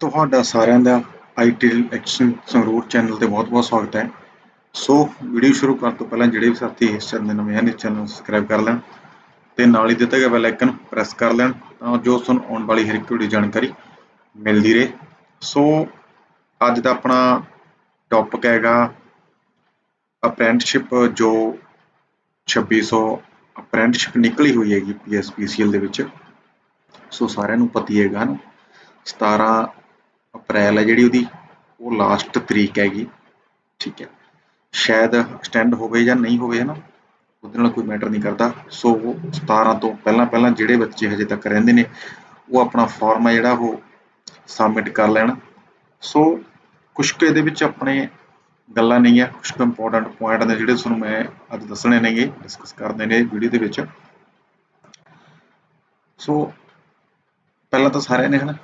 ਤੁਹਾਡਾ ਸਾਰਿਆਂ ਦਾ ਆਈਟੀ ਐਕਸ਼ਨ ਸੰਗਰੂਰ ਚੈਨਲ ਤੇ ਬਹੁਤ-ਬਹੁਤ ਸਵਾਗਤ ਹੈ। ਸੋ ਵੀਡੀਓ ਸ਼ੁਰੂ ਕਰਨ ਤੋਂ ਪਹਿਲਾਂ ਜਿਹੜੇ ਵੀ ਸਾਥੀ ਇਸ ਚੈਨਲ ਦੇ ਨਵੇਂ ਹਨ ਇਸ ਚੈਨਲ ਨੂੰ ਸਬਸਕ੍ਰਾਈਬ ਕਰ ਲੈਣ ਤੇ ਨਾਲ ਹੀ ਦਿੱਤਾ ਗਿਆ ਬੈਲ ਆਈਕਨ ਪ੍ਰੈਸ ਕਰ ਲੈਣ ਤਾਂ ਜੋ ਤੁਹਾਨੂੰ ਆਉਣ ਵਾਲੀ ਹਰ ਇੱਕ ਵੀਡੀਓ ਜਾਣਕਾਰੀ ਮਿਲਦੀ ਰਹੇ। ਸੋ ਅੱਜ ਦਾ ਆਪਣਾ ਟੌਪਿਕ ਹੈਗਾ ਅਪ੍ਰੈਂਟਿਸਸ਼ਿਪ ਜੋ 2600 ਅਪ੍ਰੈਂਟਿਸਸ਼ਿਪ ਨਿਕਲੀ ਹੋਈ ਹੈਗੀ ਪੀਐਸਪੀਸੀਐਲ ਦੇ ਵਿੱਚ। ਸੋ ਸਾਰਿਆਂ ਨੂੰ ਪਤੀ ਹੈਗਾ ਨਾ 17 ਅਪ੍ਰੈਲ ਹੈ ਜਿਹੜੀ ਉਹਦੀ, ਉਹ ਲਾਸਟ ਤਰੀਕ ਹੈਗੀ, ਠੀਕ ਹੈ। ਸ਼ਾਇਦ ਐਕਸਟੈਂਡ ਹੋਵੇ ਜਾਂ ਨਹੀਂ ਹੋਵੇ ਹਨਾ, ਉਹਦੇ ਨਾਲ ਕੋਈ ਮੈਟਰ ਨਹੀਂ ਕਰਦਾ। ਸੋ 17 ਤੋਂ ਪਹਿਲਾਂ ਪਹਿਲਾਂ ਜਿਹੜੇ ਬੱਚੇ ਹਜੇ ਤੱਕ ਰਹਿੰਦੇ ਨੇ, ਉਹ ਆਪਣਾ ਫਾਰਮ ਹੈ ਜਿਹੜਾ ਉਹ ਸਬਮਿਟ ਕਰ ਲੈਣ। ਸੋ ਕੁਝ ਕੁ ਇਹਦੇ ਵਿੱਚ ਆਪਣੇ ਗੱਲਾਂ ਨਹੀਂ ਆ ਕੁਝ ਕੁ ਇੰਪੋਰਟੈਂਟ ਪੁਆਇੰਟ ਨੇ ਜਿਹੜੇ ਤੁਹਾਨੂੰ ਮੈਂ ਅੱਜ ਦੱਸਣੇ ਨੇਗੇ ਡਿਸਕਸ ਕਰਦੇ ਨੇ ਵੀਡੀਓ ਦੇ ਵਿੱਚ। ਸੋ ਪਹਿਲਾਂ ਤਾਂ ਸਾਰਿਆਂ ਨੇ ਹਨਾ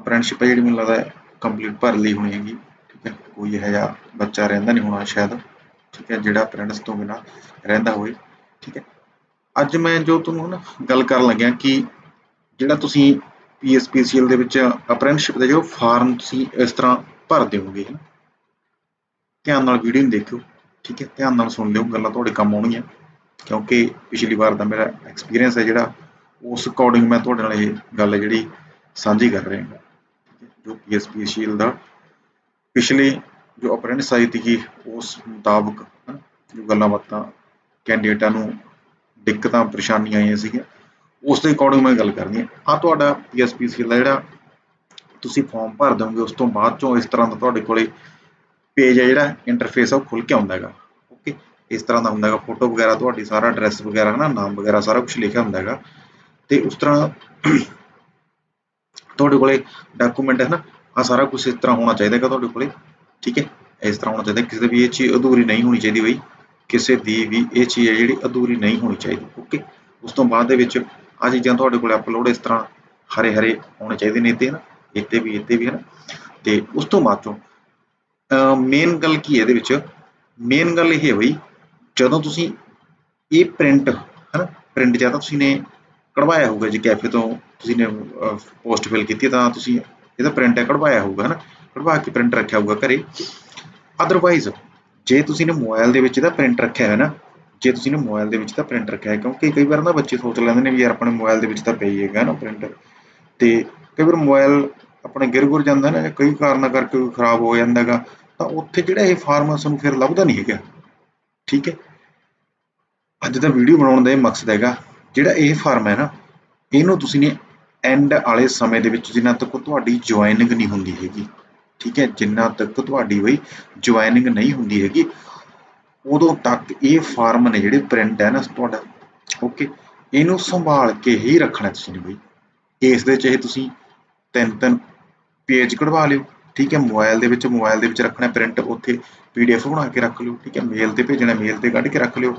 ਅਪ੍ਰੈਂਟਿਸਸ਼ਿਪ ਜਿਹੜੀ ਮੈਨੂੰ ਲੱਗਦਾ ਕੰਪਲੀਟ ਭਰ ਲਈ ਹੋਣੀ ਹੈਗੀ, ਠੀਕ ਹੈ? ਕੋਈ ਇਹੋ ਜਿਹਾ ਬੱਚਾ ਰਹਿੰਦਾ ਨਹੀਂ ਹੋਣਾ ਸ਼ਾਇਦ, ਠੀਕ ਹੈ? ਜਿਹੜਾ ਅਪ੍ਰੈਂਟਿਸ ਤੋਂ ਬਿਨਾ ਰਹਿੰਦਾ ਹੋਵੇ, ਠੀਕ ਹੈ? ਅੱਜ ਮੈਂ ਜੋ ਤੁਹਾਨੂੰ ਨਾ ਗੱਲ ਕਰਨ ਲੱਗਿਆ ਕਿ ਜਿਹੜਾ ਤੁਸੀਂ ਪੀਐਸਪੀਸੀਐਲ ਦੇ ਵਿੱਚ ਅਪ੍ਰੈਂਟਿਸਸ਼ਿਪ ਦਾ ਜੋ ਫਾਰਮ ਤੁਸੀਂ ਇਸ ਤਰ੍ਹਾਂ ਭਰ ਦਿਓਗੇ ਹਨਾ ਧਿਆਨ ਨਾਲ ਵੀਡੀਓ ਨੂੰ ਦੇਖਿਓ, ਠੀਕ ਹੈ? ਧਿਆਨ ਨਾਲ ਸੁਣ ਲਿਓ, ਗੱਲਾਂ ਤੁਹਾਡੇ ਕੰਮ ਆਉਣਗੀਆਂ, ਕਿਉਂਕਿ ਪਿਛਲੀ ਵਾਰ ਦਾ ਮੇਰਾ ਐਕਸਪੀਰੀਅੰਸ ਹੈ ਜਿਹੜਾ, ਉਸ ਅਕੋਰਡਿੰਗ ਮੈਂ ਤੁਹਾਡੇ ਨਾਲ ਇਹ ਗੱਲ ਜਿਹੜੀ ਸਾਂਝੀ ਕਰ ਰਿਹਾ ਹਾਂ। ਜੋ ਪੀਐਸਪੀਸੀਐਲ ਦਾ ਪਿਛਲੀ ਜੋ ਅਪ੍ਰੈਂਟਿਸ ਆਈ ਸੀਗੀ ਉਸ ਮੁਤਾਬਕ ਹਨਾ, ਜੋ ਗੱਲਾਂ ਬਾਤਾਂ ਕੈਂਡੀਡੇਟਾਂ ਨੂੰ ਦਿੱਕਤਾਂ ਪਰੇਸ਼ਾਨੀਆਂ ਆਈਆਂ ਸੀਗੀਆਂ ਉਸ ਦੇ ਅਕੋਰਡਿੰਗ ਮੈਂ ਗੱਲ ਕਰਨੀ ਹੈ ਆ ਤੁਹਾਡਾ ਪੀਐਸਪੀਸੀਐਲ ਦਾ ਜਿਹੜਾ ਤੁਸੀਂ ਫਾਰਮ ਭਰ ਦੋਗੇ ਉਸ ਤੋਂ ਬਾਅਦ ਚੋਂ ਇਸ ਤਰ੍ਹਾਂ ਦਾ ਤੁਹਾਡੇ ਕੋਲੇ ਪੇਜ ਹੈ ਜਿਹੜਾ ਇੰਟਰਫੇਸ ਆ ਉਹ ਖੁੱਲ ਕੇ ਆਉਂਦਾ ਹੈਗਾ ਓਕੇ ਇਸ ਤਰ੍ਹਾਂ ਦਾ ਹੁੰਦਾ ਹੈਗਾ ਫੋਟੋ ਵਗੈਰਾ ਤੁਹਾਡੀ ਸਾਰਾ ਐਡਰੈਸ ਵਗੈਰਾ ਹਨਾ ਨਾਮ ਵਗੈਰਾ ਸਾਰਾ ਕੁਝ ਲਿਖਿਆ ਹੁੰਦਾ ਹੈਗਾ। ਤੇ ਉਸ ਤਰ੍ਹਾਂ ਤੁਹਾਡੇ ਕੋਲੇ ਡਾਕੂਮੈਂਟ ਹੈ ਨਾ ਆ ਸਾਰਾ ਕੁਝ ਇਸ ਤਰ੍ਹਾਂ ਹੋਣਾ ਚਾਹੀਦਾ ਹੈਗਾ ਤੁਹਾਡੇ ਕੋਲੇ, ਠੀਕ ਹੈ? ਇਸ ਤਰ੍ਹਾਂ ਹੋਣਾ ਚਾਹੀਦਾ, ਕਿਸੇ ਦੀ ਵੀ ਇਹ ਚੀਜ਼ ਅਧੂਰੀ ਨਹੀਂ ਹੋਣੀ ਚਾਹੀਦੀ ਬਈ, ਕਿਸੇ ਦੀ ਵੀ ਇਹ ਚੀਜ਼ ਹੈ ਜਿਹੜੀ ਅਧੂਰੀ ਨਹੀਂ ਹੋਣੀ ਚਾਹੀਦੀ ਓਕੇ ਉਸ ਤੋਂ ਬਾਅਦ ਦੇ ਵਿੱਚ ਆ ਚੀਜ਼ਾਂ ਤੁਹਾਡੇ ਕੋਲੇ ਅਪਲੋਡ ਇਸ ਤਰ੍ਹਾਂ ਹਰੇ ਹਰੇ ਹੋਣੇ ਚਾਹੀਦੇ ਨੇ ਇੱਥੇ ਨਾ? ਇੱਥੇ ਵੀ ਇੱਥੇ ਵੀ, ਹੈ ਨਾ? ਤੇ ਉਸ ਤੋਂ ਬਾਅਦ ਚੋਂ ਮੇਨ ਗੱਲ ਕੀ ਹੈ ਇਹਦੇ ਵਿੱਚ? ਮੇਨ ਗੱਲ ਇਹ ਹੈ ਬਈ, ਜਦੋਂ ਤੁਸੀਂ ਇਹ ਪ੍ਰਿੰਟ ਹੈ ਨਾ? ਪ੍ਰਿੰਟ ਜਾਂ ਤਾਂ ਤੁਸੀਂ ਨੇ ਕਢਵਾਇਆ ਹੋਊਗਾ ਜੀ ਕੈਫੇ ਤੋਂ ਤੁਸੀਂ ਨੇ ਪੋਸਟ ਫਿਲ ਕੀਤੀ ਤਾਂ ਤੁਸੀਂ ਇਹਦਾ ਪ੍ਰਿੰਟ ਹੈ, ਕਢਵਾਇਆ ਹੋਊਗਾ, ਹਨਾ? ਕਢਵਾ ਕੇ ਪ੍ਰਿੰਟ ਰੱਖਿਆ ਹੋਊਗਾ ਘਰੇ। ਅਦਰਵਾਈਜ਼ ਜੇ ਤੁਸੀਂ ਨੇ ਮੋਬਾਈਲ ਦੇ ਵਿੱਚ ਇਹਦਾ ਪ੍ਰਿੰਟ ਰੱਖਿਆ ਹੈ ਨਾ, ਜੇ ਤੁਸੀਂ ਨੇ ਮੋਬਾਈਲ ਦੇ ਵਿੱਚ ਤਾਂ ਪ੍ਰਿੰਟ ਰੱਖਿਆ ਹੈ, ਕਿਉਂਕਿ ਕਈ ਵਾਰ ਨਾ ਬੱਚੇ ਸੋਚ ਲੈਂਦੇ ਨੇ ਵੀ ਯਾਰ ਆਪਣੇ ਮੋਬਾਈਲ ਦੇ ਵਿੱਚ ਤਾਂ ਪਈ ਹੈਗਾ ਨਾ ਪ੍ਰਿੰਟ ਤੇ ਕਈ ਵਾਰ ਮੋਬਾਈਲ ਆਪਣੇ ਗਿਰ ਗੁਰ ਜਾਂਦਾ ਨਾ, ਜਾਂ ਕਈ ਕਾਰਨਾਂ ਕਰਕੇ ਕੋਈ ਖਰਾਬ ਹੋ ਜਾਂਦਾ ਹੈਗਾ, ਤਾਂ ਉੱਥੇ ਜਿਹੜਾ ਇਹ ਫਾਰਮ ਸਾਨੂੰ ਫਿਰ ਲੱਭਦਾ ਨਹੀਂ ਹੈਗਾ। ਠੀਕ ਹੈ? ਅੱਜ ਦਾ ਵੀਡੀਓ ਬਣਾਉਣ ਦਾ ਇਹ ਮਕਸਦ ਹੈਗਾ। ਜਿਹੜਾ ਇਹ ਫਾਰਮ ਹੈ ਨਾ, ਇਹਨੂੰ ਤੁਸੀਂ ਨੇ ਐਂਡ ਵਾਲੇ ਸਮੇਂ ਦੇ ਵਿੱਚ ਜਿੰਨਾ ਤੱਕ ਤੁਹਾਡੀ ਜੁਆਇਨਿੰਗ ਨਹੀਂ ਹੁੰਦੀ ਹੈਗੀ, ਠੀਕ ਹੈ, ਜਿੰਨਾ ਤੱਕ ਤੁਹਾਡੀ ਬਈ ਜੁਆਇਨਿੰਗ ਨਹੀਂ ਹੁੰਦੀ ਹੈਗੀ, ਉਦੋਂ ਤੱਕ ਇਹ ਫਾਰਮ ਨੇ ਜਿਹੜੇ ਪ੍ਰਿੰਟ ਹੈ ਨਾ ਤੁਹਾਡਾ ਓਕੇ ਇਹਨੂੰ ਸੰਭਾਲ ਕੇ ਹੀ ਰੱਖਣਾ ਤੁਸੀਂ ਨੇ ਬਈ। ਇਸ ਦੇ ਚਾਹੇ ਤੁਸੀਂ ਤਿੰਨ ਤਿੰਨ ਪੇਜ ਕਢਵਾ ਲਿਓ, ਠੀਕ ਹੈ ਮੋਬਾਈਲ ਦੇ ਵਿੱਚ ਮੋਬਾਈਲ ਦੇ ਵਿੱਚ ਰੱਖਣਾ ਪ੍ਰਿੰਟ ਉੱਥੇ ਪੀਡੀਐਫ ਬਣਾ ਕੇ ਰੱਖ ਲਿਓ, ਠੀਕ ਹੈ ਮੇਲ ਤੇ ਭੇਜਣਾ ਮੇਲ ਤੇ ਕੱਢ ਕੇ ਰੱਖ ਲਿਓ।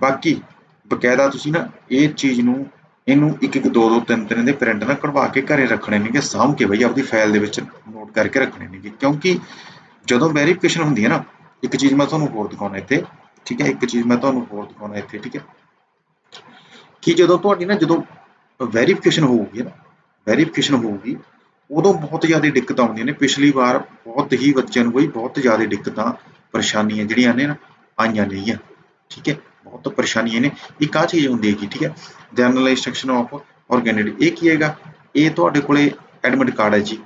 ਬਾਕੀ ਬਕਾਇਦਾ ਤੁਸੀਂ ਨਾ ਇਹ ਚੀਜ਼ ਨੂੰ, ਇਹਨੂੰ ਇੱਕ ਇੱਕ ਦੋ ਦੋ ਤਿੰਨ ਤਿੰਨ ਦੇ ਪ੍ਰਿੰਟ ਨਾ ਕਢਵਾ ਕੇ ਘਰੇ ਰੱਖਣੇ ਨੇਗੇ ਸਾਂਭ ਕੇ ਬਈ ਆਪਦੀ ਫਾਈਲ ਦੇ ਵਿੱਚ ਨੋਟ ਕਰਕੇ ਰੱਖਣੇ ਨੇਗੇ ਕਿਉਂਕਿ ਜਦੋਂ ਵੈਰੀਫਿਕੇਸ਼ਨ ਹੁੰਦੀ ਹੈ ਨਾ, ਇੱਕ ਚੀਜ਼ ਮੈਂ ਤੁਹਾਨੂੰ ਹੋਰ ਦਿਖਾਉਣਾ ਇੱਥੇ, ਠੀਕ ਹੈ, ਇੱਕ ਚੀਜ਼ ਮੈਂ ਤੁਹਾਨੂੰ ਹੋਰ ਦਿਖਾਉਣਾ ਇੱਥੇ, ਠੀਕ ਹੈ। ਕਿ ਜਦੋਂ ਤੁਹਾਡੀ ਨਾ, ਜਦੋਂ ਵੈਰੀਫਿਕੇਸ਼ਨ ਹੋਊਗੀ ਨਾ ਵੈਰੀਫਿਕੇਸ਼ਨ ਹੋਊਗੀ, ਉਦੋਂ ਬਹੁਤ ਜ਼ਿਆਦਾ ਦਿੱਕਤਾਂ ਆਉਂਦੀਆਂ ਨੇ। ਪਿਛਲੀ ਵਾਰ ਬਹੁਤ ਹੀ ਬੱਚਿਆਂ ਨੂੰ ਬਈ ਬਹੁਤ ਜ਼ਿਆਦਾ ਦਿੱਕਤਾਂ, ਪਰੇਸ਼ਾਨੀਆਂ ਜਿਹੜੀਆਂ ਨੇ ਨਾ, ਆਈਆਂ ਨੇਗੀਆਂ ਠੀਕ ਹੈ। ਬਹੁਤ ਪਰੇਸ਼ਾਨੀਆਂ ਨੇ। ਇੱਕ ਆ ਚੀਜ਼ ਹੁੰਦੀ ਹੈਗੀ, ਠੀਕ ਹੈ? ਜਨਰਲ ਇੰਸਟਰਕਸ਼ਨ ਆਫ ਆਰਗੈਨਿਟੀ ਇਹ ਕੀ ਹੈਗਾ? ਇਹ ਤੁਹਾਡੇ ਕੋਲੇ ਐਡਮਿਟ ਕਾਰਡ ਹੈ ਜੀ,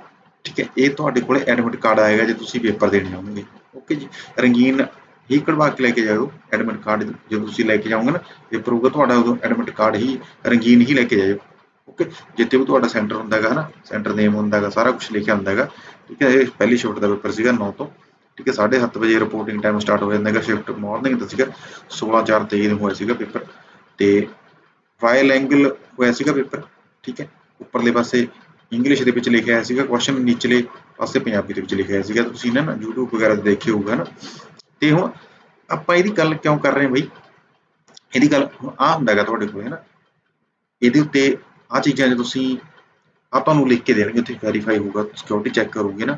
ਠੀਕ ਹੈ? ਇਹ ਤੁਹਾਡੇ ਕੋਲੇ ਐਡਮਿਟ ਕਾਰਡ ਆਏਗਾ ਜੇ ਤੁਸੀਂ ਪੇਪਰ ਦੇਣ ਜਾਓਗੇ ਓਕੇ ਜੀ? ਰੰਗੀਨ ਹੀ ਕਢਵਾ ਕੇ ਲੈ ਕੇ ਜਾਇਓ ਐਡਮਿਟ ਕਾਰਡ ਜਦੋਂ ਤੁਸੀਂ ਲੈ ਕੇ ਜਾਓਗੇ ਨਾ ਪੇਪਰ ਹੋਊਗਾ ਤੁਹਾਡਾ ਉਦੋਂ ਐਡਮਿਟ ਕਾਰਡ ਹੀ, ਰੰਗੀਨ ਹੀ ਲੈ ਕੇ ਜਾਇਓ। ਓਕੇ? ਜਿੱਥੇ ਵੀ ਤੁਹਾਡਾ ਸੈਂਟਰ ਹੁੰਦਾ ਹੈਗਾ, ਹਨਾ? ਸੈਂਟਰ ਨੇਮ ਹੁੰਦਾ ਹੈਗਾ, ਸਾਰਾ ਕੁਝ ਲਿਖਿਆ ਹੁੰਦਾ ਹੈਗਾ। ਠੀਕ ਹੈ, ਇਹ ਪਹਿਲੀ ਸ਼ਿਫਟ ਦਾ ਪੇਪਰ ਸੀਗਾ 9 ਤੋਂ। ਠੀਕ ਹੈ 7:30 ਵਜੇ ਰਿਪੋਰਟਿੰਗ ਟਾਈਮ ਸਟਾਰਟ ਹੋ ਜਾਂਦਾ ਹੈਗਾ ਸ਼ਿਫਟ ਮਾਰਨਿੰਗ ਦਾ ਸੀਗਾ 16/4/23 ਨੂੰ ਹੋਇਆ ਸੀਗਾ ਪੇਪਰ ਤੇ ਫਾਈਲ ਐਂਗਲ ਹੋਇਆ ਸੀਗਾ ਪੇਪਰ, ਠੀਕ ਹੈ, ਉੱਪਰਲੇ ਪਾਸੇ ਇੰਗਲਿਸ਼ ਦੇ ਵਿੱਚ ਲਿਖਿਆ ਹੋਇਆ ਸੀਗਾ ਕੁਐਸਚਨ ਨੀਚਲੇ ਪਾਸੇ ਪੰਜਾਬੀ ਦੇ ਵਿੱਚ ਲਿਖਿਆ ਹੋਇਆ ਸੀਗਾ ਤੁਸੀਂ ਨਾ YouTube ਵਗੈਰਾ ਤੇ ਦੇਖਿਆ ਹੋਊਗਾ ਨਾ। ਤੇ ਹੁਣ ਆਪਾਂ ਇਹਦੀ ਗੱਲ ਕਿਉਂ ਕਰ ਰਹੇ ਹਾਂ ਬਈ? ਇਹਦੀ ਗੱਲ ਹੁਣ ਆ ਹੁੰਦਾ ਹੈਗਾ ਤੁਹਾਡੇ ਕੋਲ ਹੈ ਨਾ ਇਹਦੇ ਉੱਤੇ ਆ ਚੀਜ਼ਾਂ ਜੇ ਤੁਸੀਂ ਆਪਾਂ ਨੂੰ ਲਿਖ ਕੇ ਦੇਣਗੇ, ਉੱਥੇ ਵੈਰੀਫਾਈ ਹੋਊਗਾ ਸਿਕਿਉਰਿਟੀ ਚੈੱਕ ਕਰੋਗੇ ਨਾ,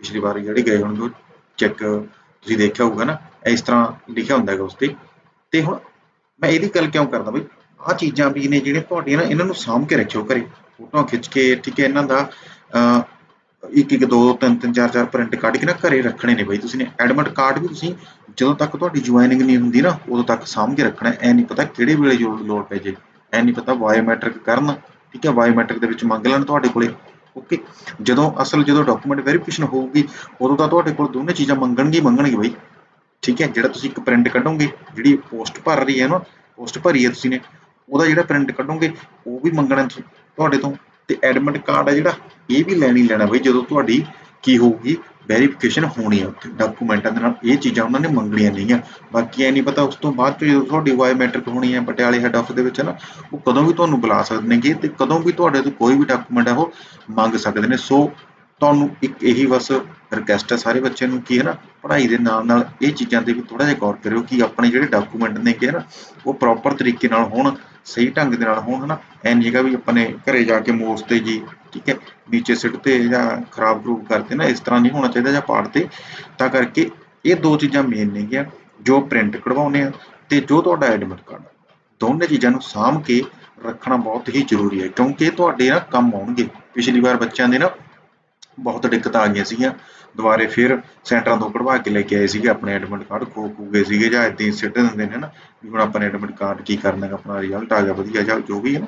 ਪਿਛਲੀ ਵਾਰ ਜਿਹੜੇ ਗਏ ਹੋਣਗੇ ਚੈੱਕ ਤੁਸੀਂ ਦੇਖਿਆ ਹੋਊਗਾ ਨਾ, ਇਸ ਤਰ੍ਹਾਂ ਲਿਖਿਆ ਹੁੰਦਾ ਹੈਗਾ ਉਸ ਤੇ ਤੇ ਹੁਣ ਮੈਂ ਇਹਦੀ ਗੱਲ ਕਿਉਂ ਕਰਦਾ ਬਈ? ਆ ਚੀਜ਼ਾਂ ਵੀ ਨੇ ਜਿਹੜੇ ਤੁਹਾਡੀਆਂ ਨਾ ਇਹਨਾਂ ਨੂੰ ਸਾਂਭ ਕੇ ਰੱਖਿਓ ਘਰੇ। ਫੋਟੋਆਂ ਖਿੱਚ ਕੇ, ਠੀਕ ਹੈ, ਇਹਨਾਂ ਦਾ ਇੱਕ ਇੱਕ ਦੋ ਦੋ ਤਿੰਨ ਤਿੰਨ, ਚਾਰ ਚਾਰ ਪ੍ਰਿੰਟ ਕੱਢ ਕੇ ਨਾ ਘਰੇ ਰੱਖਣੇ ਨੇ ਬਈ। ਤੁਸੀਂ ਨੇ ਐਡਮਿਟ ਕਾਰਡ ਵੀ ਤੁਸੀਂ ਜਦੋਂ ਤੱਕ ਤੁਹਾਡੀ ਜੁਆਇਨਿੰਗ ਨਹੀਂ ਹੁੰਦੀ ਨਾ, ਉਦੋਂ ਤੱਕ ਸਾਂਭ ਕੇ ਰੱਖਣਾ। ਐ ਨਹੀਂ ਪਤਾ ਕਿਹੜੇ ਵੇਲੇ ਜੋ ਲੋੜ ਪੈ ਜੇ। ਐ ਨਹੀਂ ਪਤਾ ਬਾਇਓਮੈਟ੍ਰਿਕ ਕਰਨ, ਠੀਕ ਹੈ ਬਾਇਓਮੈਟ੍ਰਿਕ ਦੇ ਵਿੱਚ ਮੰਗ ਲੈਣ ਤੁਹਾਡੇ ਕੋਲੇ। ਓਕੇ ਜਦੋਂ ਅਸਲ ਜਦੋਂ ਡਾਕੂਮੈਂਟ ਵੈਰੀਫਿਕੇਸ਼ਨ ਹੋਊਗੀ, ਉਦੋਂ ਤਾਂ ਤੁਹਾਡੇ ਕੋਲ ਦੋਨੇ ਚੀਜ਼ਾਂ ਮੰਗਣਗੇ ਮੰਗਣਗੇ ਬਈ। ਠੀਕ ਹੈ, ਜਿਹੜਾ ਤੁਸੀਂ ਇੱਕ ਪ੍ਰਿੰਟ ਕੱਢੋਗੇ, ਜਿਹੜੀ ਪੋਸਟ ਭਰ ਰਹੀ ਹੈ ਨਾ ਪੋਸਟ ਭਰੀ ਹੈ ਤੁਸੀਂ ਨੇ, ਉਹਦਾ ਜਿਹੜਾ ਪ੍ਰਿੰਟ ਕੱਢੋਗੇ, ਉਹ ਵੀ ਮੰਗਣਾ ਤੁ- ਤੁਹਾਡੇ ਤੋਂ। ਤੇ ਐਡਮਿਟ ਕਾਰਡ ਹੈ ਜਿਹੜਾ, ਇਹ ਵੀ ਲੈਣੀ ਲੈਣਾ ਬਈ, ਜਦੋਂ ਤੁਹਾਡੀ ਕੀ ਹੋਊਗੀ? ਵੈਰੀਫਿਕੇਸ਼ਨ ਹੋਣੀ ਹੈ ਉੱਥੇ। ਡਾਕੂਮੈਂਟਾਂ ਦੇ ਨਾਲ ਇਹ ਚੀਜ਼ਾਂ ਉਹਨਾਂ ਨੇ ਮੰਗਣੀਆਂ ਨਹੀਂ ਆ ਬਾਕੀ ਐ ਨਹੀਂ ਪਤਾ ਉਸ ਤੋਂ ਬਾਅਦ 'ਚ ਜਦੋਂ ਤੁਹਾਡੀ ਬਾਇਓਮੈਟ੍ਰਿਕ ਹੋਣੀ ਹੈ ਪਟਿਆਲੇ ਹੈੱਡ ਆਫਿਸ ਦੇ ਵਿੱਚ ਨਾ, ਉਹ ਕਦੋਂ ਵੀ ਤੁਹਾਨੂੰ ਬੁਲਾ ਸਕਦੇ ਨੇਗੇ ਤੇ ਕਦੋਂ ਵੀ ਤੁਹਾਡੇ ਤੋਂ ਕੋਈ ਵੀ ਡਾਕੂਮੈਂਟ ਹੈ ਉਹ ਮੰਗ ਸਕਦੇ ਨੇ। ਸੋ ਤੁਹਾਨੂੰ ਇੱਕ ਇਹੀ ਬਸ ਰਿਕਵੈਸਟ ਹੈ ਸਾਰੇ ਬੱਚਿਆਂ ਨੂੰ ਕੀ ਹੈ ਨਾ ਪੜ੍ਹਾਈ ਦੇ ਨਾਲ ਨਾਲ ਇਹ ਚੀਜ਼ਾਂ ਤੇ ਵੀ ਥੋੜਾ ਜਿਹਾ ਗੌਰ ਕਰਿਓ ਕਿ ਆਪਣੇ ਜਿਹੜੇ ਡਾਕੂਮੈਂਟ ਨੇ ਕਿ ਹੈ ਨਾ ਉਹ ਪ੍ਰੋਪਰ ਤਰੀਕੇ ਨਾਲ ਹੋਣ, ਸਹੀ ਢੰਗ ਦੇ ਨਾਲ ਹੋਣ ਹੈ ਨਾ ਨਹੀਂ ਹੈਗਾ ਵੀ ਆਪਣੇ ਘਰੇ ਜਾ ਕੇ ਮੋਸ ਤੇ ਜੀ ਠੀਕ ਹੈ, ਨੀਚੇ ਸਿੱਟਤੇ ਜਾਂ ਖਰਾਬ ਖਰੂਬ ਕਰਤੇ ਨਾ ਇਸ ਤਰ੍ਹਾਂ ਨਹੀਂ ਹੋਣਾ ਚਾਹੀਦਾ ਜਾਂ ਪਾੜਤੇ ਤਾਂ ਕਰਕੇ ਇਹ ਦੋ ਚੀਜ਼ਾਂ ਮੇਨ ਨੇਗੀਆਂ, ਜੋ ਪ੍ਰਿੰਟ ਕਢਵਾਉਣੇ ਆ ਤੇ ਜੋ ਤੁਹਾਡਾ ਐਡਮਿਟ ਕਾਰਡ ਦੋਨੇ ਚੀਜ਼ਾਂ ਨੂੰ ਸਾਂਭ ਕੇ ਰੱਖਣਾ ਬਹੁਤ ਹੀ ਜ਼ਰੂਰੀ ਹੈ, ਕਿਉਂਕਿ ਤੁਹਾਡੇ ਨਾ ਕੰਮ ਆਉਣਗੇ। ਪਿਛਲੀ ਵਾਰ ਬੱਚਿਆਂ ਦੇ ਨਾ ਬਹੁਤ ਦਿੱਕਤਾਂ ਆ ਗਈਆਂ ਸੀਗੀਆਂ। ਦੁਬਾਰੇ ਫਿਰ ਸੈਂਟਰਾਂ ਤੋਂ ਕਢਵਾ ਕੇ ਲੈ ਕੇ ਆਏ ਸੀਗੇ ਆਪਣੇ ਐਡਮਿਟ ਕਾਰਡ ਖੋ ਖੂ ਗਏ ਸੀਗੇ ਜਾਂ ਏਦਾਂ ਹੀ ਸਿੱਟ ਦਿੰਦੇ ਨੇ ਨਾ ਵੀ ਹੁਣ ਆਪਾਂ ਨੇ ਐਡਮਿਟ ਕਾਰਡ ਕੀ ਕਰਨਾ ਗਾ, ਆਪਣਾ ਰਿਜ਼ਲਟ ਆ ਗਿਆ ਵਧੀਆ ਜਾਂ ਜੋ ਵੀ ਹੈ ਨਾ।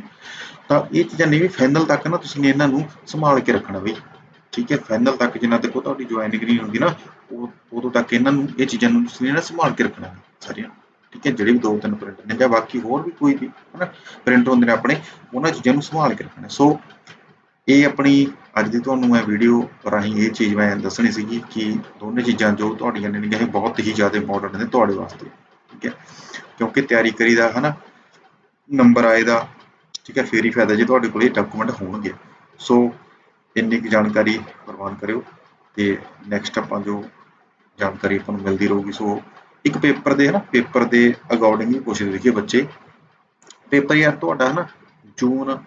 ਤਾਂ ਇਹ ਚੀਜ਼ਾਂ ਨਹੀਂ ਵੀ ਫਾਈਨਲ ਤੱਕ ਨਾ ਤੁਸੀਂ ਨੇ ਇਹਨਾਂ ਨੂੰ ਸੰਭਾਲ ਕੇ ਰੱਖਣਾ ਬਈ। ਠੀਕ ਹੈ ਫਾਈਨਲ ਤੱਕ ਜਿੰਨਾ ਤੱਕ ਉਹ ਤੁਹਾਡੀ ਜੁਆਇਨਿੰਗ ਨਹੀਂ ਹੁੰਦੀ ਨਾ ਉਹ ਉਦੋਂ ਤੱਕ ਇਹਨਾਂ ਨੂੰ ਇਹ ਚੀਜ਼ਾਂ ਨੂੰ ਤੁਸੀਂ ਨੇ ਸੰਭਾਲ ਕੇ ਰੱਖਣਾ ਸਾਰੀਆਂ। ਠੀਕ ਹੈ ਜਿਹੜੇ ਵੀ ਦੋ ਤਿੰਨ ਪ੍ਰਿੰਟ ਨੇ ਜਾਂ ਬਾਕੀ ਹੋਰ ਵੀ ਕੋਈ ਵੀ ਹਨਾ ਪ੍ਰਿੰਟ ਹੁੰਦੇ ਨੇ ਆਪਣੇ ਉਹਨਾਂ ਚੀਜ਼ਾਂ ਨੂੰ ਸੰਭਾਲ ਕੇ ਰੱਖਣਾ ਸੋ ਇਹ ਆਪਣੀ ਅੱਜ ਦੀ ਤੁਹਾਨੂੰ ਮੈਂ ਵੀਡੀਓ ਰਾਹੀਂ ਇਹ ਚੀਜ਼ ਮੈਂ ਦੱਸਣੀ ਸੀਗੀ ਕਿ ਦੋਨੇ ਚੀਜ਼ਾਂ ਜੋ ਤੁਹਾਡੀਆਂ ਨੇ ਇਹ ਬਹੁਤ ਹੀ ਜ਼ਿਆਦਾ ਇੰਪੋਰਟੈਂਟ ਨੇ ਤੁਹਾਡੇ ਵਾਸਤੇ, ਠੀਕ ਹੈ? ਕਿਉਂਕਿ ਤਿਆਰੀ ਕਰੀ ਦਾ, ਹਨਾ? ਨੰਬਰ ਆਏ ਦਾ, ਠੀਕ ਹੈ? ਫੇਰ ਹੀ ਫਾਇਦਾ ਜੇ ਤੁਹਾਡੇ ਕੋਲ ਇਹ ਡਾਕੂਮੈਂਟ ਹੋਣਗੇ। ਸੋ ਇੰਨੀ ਕੁ ਜਾਣਕਾਰੀ ਪ੍ਰਵਾਨ ਕਰਿਓ ਤੇ ਨੈਕਸਟ ਆਪਾਂ ਜੋ ਜਾਣਕਾਰੀ ਆਪਾਂ ਨੂੰ ਮਿਲਦੀ ਰਹੂਗੀ ਸੋ ਇੱਕ ਪੇਪਰ ਦੇ, ਹਨਾ? ਪੇਪਰ ਦੇ ਅਕੋਰਡਿੰਗ ਹੀ ਪੁੱਛਦੇ ਸੀਗੇ ਬੱਚੇ। ਪੇਪਰ ਯਾਰ ਤੁਹਾਡਾ, ਹਨਾ? ਜੂਨ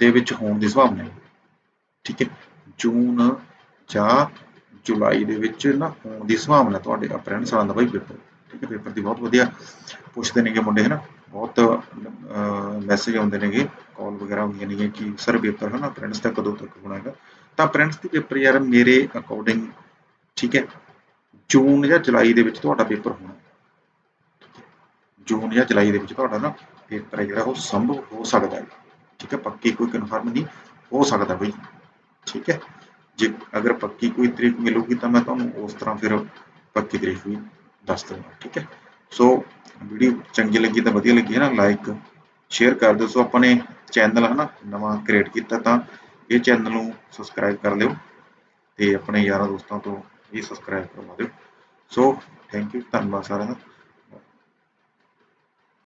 ਦੇ ਵਿੱਚ ਹੋਣ ਦੀ ਸੰਭਾਵਨਾ ਹੈ। ਠੀਕ ਹੈ, ਜੂਨ ਜਾਂ ਜੁਲਾਈ ਦੇ ਵਿੱਚ ਨਾ ਹੋਣ ਦੀ ਸੰਭਾਵਨਾ ਤੁਹਾਡੇ ਅਪ੍ਰੈਲ ਸਾਲਾਂ ਦਾ ਬਾਈ ਪੇਪਰ, ਠੀਕ ਹੈ, ਪੇਪਰ ਦੀ ਬਹੁਤ ਵਧੀਆ ਪੁੱਛਦੇ ਨੇਗੇ ਮੁੰਡੇ ਹਨਾ ਬਹੁਤ ਮੈਸੇਜ ਆਉਂਦੇ ਨੇਗੇ ਕਾਲ ਵਗੈਰਾ ਹੁੰਦੀਆਂ ਨੇਗੀਆਂ ਕਿ ਸਰ ਪੇਪਰ ਹਨਾ ਅਪ੍ਰੈਂਟਸ ਦਾ ਕਦੋਂ ਤੱਕ ਹੋਣਾ ਹੈਗਾ। ਤਾਂ ਅਪ੍ਰੈਂਟਸ ਦੀ ਪੇਪਰ ਯਾਰ ਮੇਰੇ ਅਕੋਰਡਿੰਗ ਠੀਕ ਹੈ, ਜੂਨ ਜਾਂ ਜੁਲਾਈ ਦੇ ਵਿੱਚ ਤੁਹਾਡਾ ਪੇਪਰ ਹੋਣਾ। ਠੀਕ ਹੈ, ਜੂਨ ਜਾਂ ਜੁਲਾਈ ਦੇ ਵਿੱਚ ਤੁਹਾਡਾ ਨਾ ਪੇਪਰ ਹੈ ਜਿਹੜਾ, ਉਹ ਸੰਭਵ ਹੋ ਸਕਦਾ ਹੈ। ਠੀਕ ਹੈ, ਪੱਕੀ ਕੋਈ ਕਨਫਰਮ ਨਹੀਂ ਹੋ ਸਕਦਾ ਬਈ। ਠੀਕ ਹੈ। ਜੇ ਅਗਰ ਪੱਕੀ ਕੋਈ ਤਰੀਕ ਮਿਲੂਗੀ ਤਾਂ ਮੈਂ ਤੁਹਾਨੂੰ ਉਸ ਤਰ੍ਹਾਂ ਫਿਰ ਪੱਕੀ ਤਰੀਕ ਵੀ ਦੱਸ ਦਊਂਗਾ ਠੀਕ ਹੈ। ਸੋ ਵੀਡੀਓ ਚੰਗੀ ਲੱਗੀ ਤਾਂ ਵਧੀਆ ਲੱਗੀ ਹੈ ਨਾ ਲਾਈਕ ਸ਼ੇਅਰ ਕਰ ਦਿਓ। ਸੋ ਆਪਾਂ ਨੇ ਚੈਨਲ ਹੈ ਨਾ ਨਵਾਂ ਕ੍ਰੀਏਟ ਕੀਤਾ ਤਾਂ ਇਹ ਚੈਨਲ ਨੂੰ ਸਬਸਕ੍ਰਾਈਬ ਕਰ ਲਿਓ ਤੇ ਆਪਣੇ ਯਾਰਾਂ ਦੋਸਤਾਂ ਤੋਂ ਇਹ ਸਬਸਕ੍ਰਾਈਬ ਕਰਵਾ ਦਿਓ। ਸੋ ਥੈਂਕ ਯੂ ਧੰਨਵਾਦ ਸਾਰਿਆਂ ਦਾ।